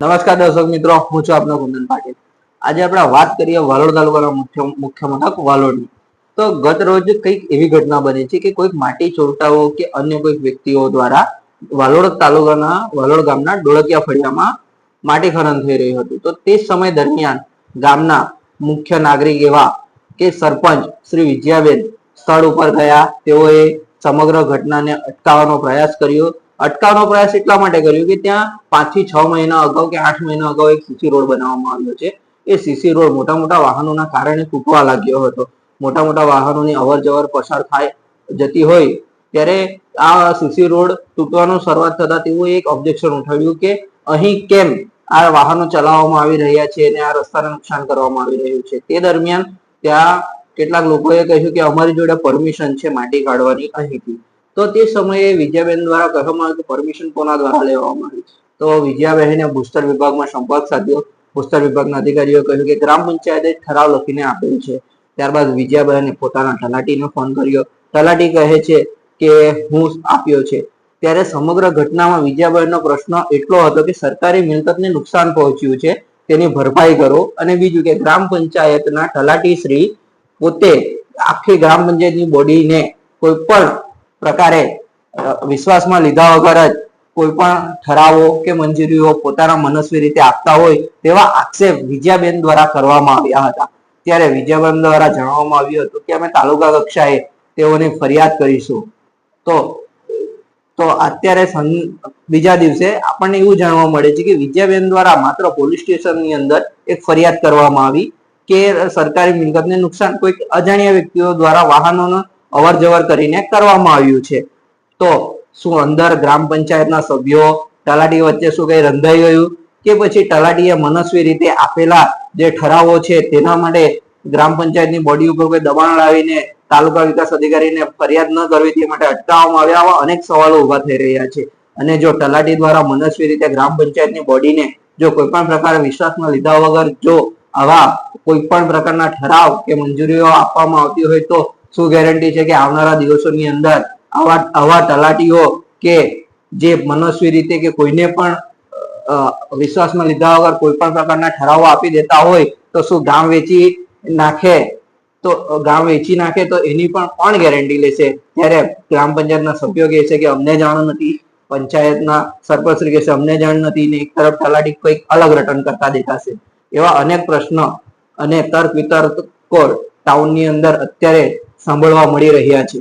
નમસ્કાર દર્શક મિત્રો, હું છું આપનો કુંદન પાટીલ. આજે આપણે વાત કરીએ વાલોડ તાલુકાના મુખ્ય મુખ્ય મથક વાલોડની. તો ગત રોજ કંઈક એવી ઘટના બની છે કે કોઈક માટી ચોરટાઓ કે અન્ય કોઈક વ્યક્તિઓ દ્વારા વાલોડ તાલુકાના, વાલોડ ગામના ડોળકિયા ફળિયામાં માટી ખનન થઈ રહ્યું હતું. તો તે સમય દરમિયાન ગામના મુખ્ય નાગરિક એવા કે સરપંચ શ્રી વિજયાબેન સ્થળ ઉપર ગયા. તેઓએ સમગ્ર ઘટનાને અટકાવવાનો પ્રયાસ કર્યો. અટકાવવાનો પ્રયાસ એટલા માટે કર્યો કે ત્યાં પાંચથી છ મહિના અગાઉ કે આઠ મહિના અગાઉ એક સીસી રોડ બનાવવામાં આવ્યો છે. એ સીસી રોડ મોટા મોટા વાહનોના કારણે તૂટવા લાગ્યો હતો. મોટા મોટા વાહનોની અવર જવર પસાર થાય જતી હોય ત્યારે આ સીસી રોડ તૂટવાનું શરૂઆત થતા તેવું એક ઓબ્જેક્શન ઉઠાવ્યું કે અહીં કેમ આ વાહનો ચલાવવામાં આવી રહ્યા છે અને આ રસ્તાને નુકસાન કરવામાં આવી રહ્યું છે. તે દરમિયાન ત્યાં કેટલાક લોકોએ કહ્યું કે અમારી જોડે પરમિશન છે માટી કાઢવાની અહીંથી. તો તે સમયે વિજયાબેન દ્વારા કહેવામાં આવ્યું કે પરમિશન કોના દ્વારા લેવામાં આવી તો વિજયાબહેને ભૂસ્તર વિભાગમાં સંપર્ક સાધ્યો. ભૂસ્તર વિભાગના અધિકારીઓ કહ્યું કે ગ્રામ પંચાયતે ઠરાવ લખીને આપેલ છે. ત્યારબાદ વિજયાબહેને પોતાના તલાટીને ફોન કર્યો. તલાટી કહે છે કે હું આપ્યો છે. ત્યારે સમગ્ર ઘટનામાં વિજયાબહેનનો પ્રશ્ન એટલો હતો કે સરકારી મિલકતને નુકસાન પહોંચ્યું છે, તેની ભરપાઈ કરો. અને બીજું કે ગ્રામ પંચાયતના તલાટી શ્રી પોતે આખી ગ્રામ પંચાયતની બોડીને કોઈ પણ પ્રકારે વિશ્વાસમાં લીધા વગર જ કોઈ પણ ઠરાવો કે મંજૂરીઓ પોતાના મનસ્વી રીતે આપતા હોય તેવા આક્ષેપ વિજયાબેન દ્વારા કરવામાં આવ્યા હતા. ત્યારે વિજયાબેન દ્વારા જણાવવામાં આવ્યું હતું કે, અમે તાલુકા કક્ષાએ તેઓની ફરિયાદ કરીશું. તો તો અત્યારે બીજા દિવસે આપણને એવું જાણવા મળે છે કે વિજયાબેન દ્વારા માત્ર પોલીસ સ્ટેશનની અંદર એક ફરિયાદ કરવામાં આવી કે સરકારી મિલકતને નુકસાન કોઈક અજાણ્યા વ્યક્તિઓ દ્વારા વાહનોનો અવર જવર કરીને કરવામાં આવ્યું છે. તો શું અંદર ગ્રામ પંચાયતના સભ્યો તલાટી વચ્ચે શું કઈ રંધાઈ ગયું કે પછી તલાટીએ મનસ્વી રીતે આપેલા જે ઠરાવો છે તેના માટે ગ્રામ પંચાયતની બોડી ઉપર કોઈ દબાણ લાવીને તાલુકા વિકાસ અધિકારીને ફરિયાદ ન કરવી તે માટે અટકાવવામાં આવ્યા આવા અનેક સવાલો ઊભા થઈ રહ્યા છે. અને જો તલાટી દ્વારા મનસ્વી રીતે ગ્રામ પંચાયતની બોડીને જો કોઈ પણ પ્રકારે વિશ્વાસમાં લીધા વગર જો આવા કોઈ પણ પ્રકારના ઠરાવ કે મંજૂરીઓ આપવામાં આવતી હોય તો શું ગેરંટી છે કે આવનારા દિવસોની અંદર આવા આવા તલાટીઓ કે જે મનસ્વી રીતે કે કોઈને પણ વિશ્વાસમાં લીધા વગર કોઈ પણ પ્રકારના ઠરાવો આપી દેતા હોય તો શું ગામ વેચી નાખે? તો ગામ વેચી નાખે તો એની પણ કોણ ગેરંટી લેશે? ત્યારે ગ્રામ પંચાયતના સભ્યો કહે છે કે અમને જાણ નથી, પંચાયતના સરપંચ કહે છે અમને જાણ નથી ને એક તરફ તલાટી કંઈક અલગ રટન કરતા દેખાશે. એવા અનેક પ્રશ્નો અને તર્ક વિતર્કો ટાઉનની અંદર અત્યારે સાંભળવા મળી રહ્યા છે.